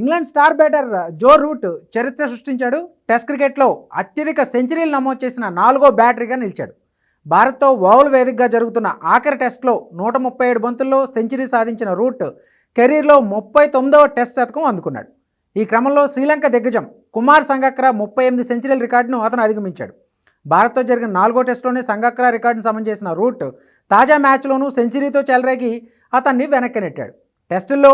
England star batter Joe Root చరిత్ర సృష్టించాడు. Test క్రికెట్లో అత్యధిక సెంచరీలు నమోదు చేసిన నాలుగో బ్యాటరీగా నిలిచాడు. భారత్తో ఓవల్ వేదికగా జరుగుతున్న ఆఖరి టెస్ట్లో నూట ముప్పై ఏడు బంతుల్లో సెంచరీ సాధించిన రూట్ కెరీర్లో ముప్పై తొమ్మిదవ టెస్ట్ శతకం అందుకున్నాడు. ఈ క్రమంలో శ్రీలంక దిగ్గజం కుమార్ సంగక్ర ముప్పై ఎనిమిది సెంచరీల రికార్డును అతను అధిగమించాడు. భారత్తో జరిగిన నాలుగో టెస్ట్లోనే సంగక్ర రికార్డును సమం చేసిన రూట్ తాజా మ్యాచ్లోనూ సెంచరీతో చెలరేగి అతన్ని వెనక్కి నెట్టాడు. టెస్టుల్లో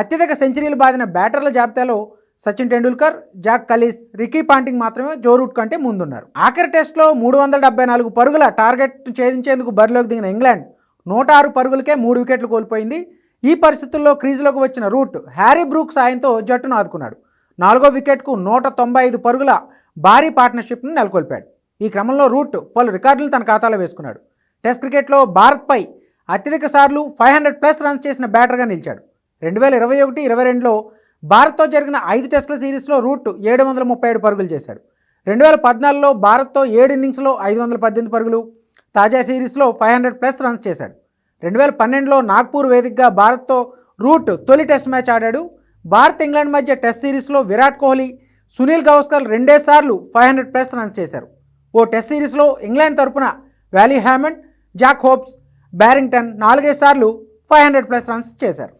అత్యధిక సెంచరీలు బాదిన బ్యాటర్ల జాబితాలో Sachin Tendulkar Jacques Kallis Ricky Ponting మాత్రమే జో రూట్ కంటే ముందున్నారు. ఆఖరి టెస్ట్లో మూడు వందల డెబ్బై నాలుగు పరుగుల టార్గెట్ ఛేదించేందుకు బరిలోకి దిగిన ఇంగ్లాండ్ నూట ఆరు పరుగులకే మూడు వికెట్లు కోల్పోయింది. ఈ పరిస్థితుల్లో క్రీజులోకి వచ్చిన రూట్ హ్యారీ బ్రూక్ సాయంతో జట్టును ఆదుకున్నాడు. నాలుగో వికెట్కు నూట తొంభై ఐదు పరుగుల భారీ పార్ట్నర్షిప్ను నెలకొల్పాడు. ఈ క్రమంలో రూట్ పలు రికార్డులు తన ఖాతాలో వేసుకున్నాడు. టెస్ట్ క్రికెట్లో భారత్పై అత్యధిక సార్లు ఫైవ్ హండ్రెడ్ ప్లస్ రన్స్ చేసిన బ్యాటర్గా నిలిచాడు. రెండు వేల ఇరవై ఒకటి ఇరవై రెండులో భారత్తో జరిగిన ఐదు టెస్టుల సిరీస్లో రూట్ ఏడు వందల ముప్పై ఏడు పరుగులు చేశాడు. రెండు వేల పద్నాలుగులో భారత్తో ఏడు ఇన్నింగ్స్లో ఐదు వందల పద్దెనిమిది పరుగులు తాజా సిరీస్లో ఫైవ్ హండ్రెడ్ ప్లస్ రన్స్ చేశాడు. రెండు వేల పన్నెండులో నాగ్పూర్ వేదికగా భారత్తో రూట్ తొలి టెస్ట్ మ్యాచ్ ఆడాడు. భారత్ ఇంగ్లాండ్ మధ్య టెస్ట్ సిరీస్లో విరాట్ కోహ్లీ సునీల్ గౌస్కర్ రెండేసార్లు ఫైవ్ హండ్రెడ్ ప్లస్ రన్స్ చేశారు. ఓ టెస్ట్ సిరీస్లో ఇంగ్లాండ్ తరపున Wally Hammond Jack Hobbs Barrington నాలుగైదు సార్లు ఫైవ్ హండ్రెడ్ ప్లస్ రన్స్ చేశారు.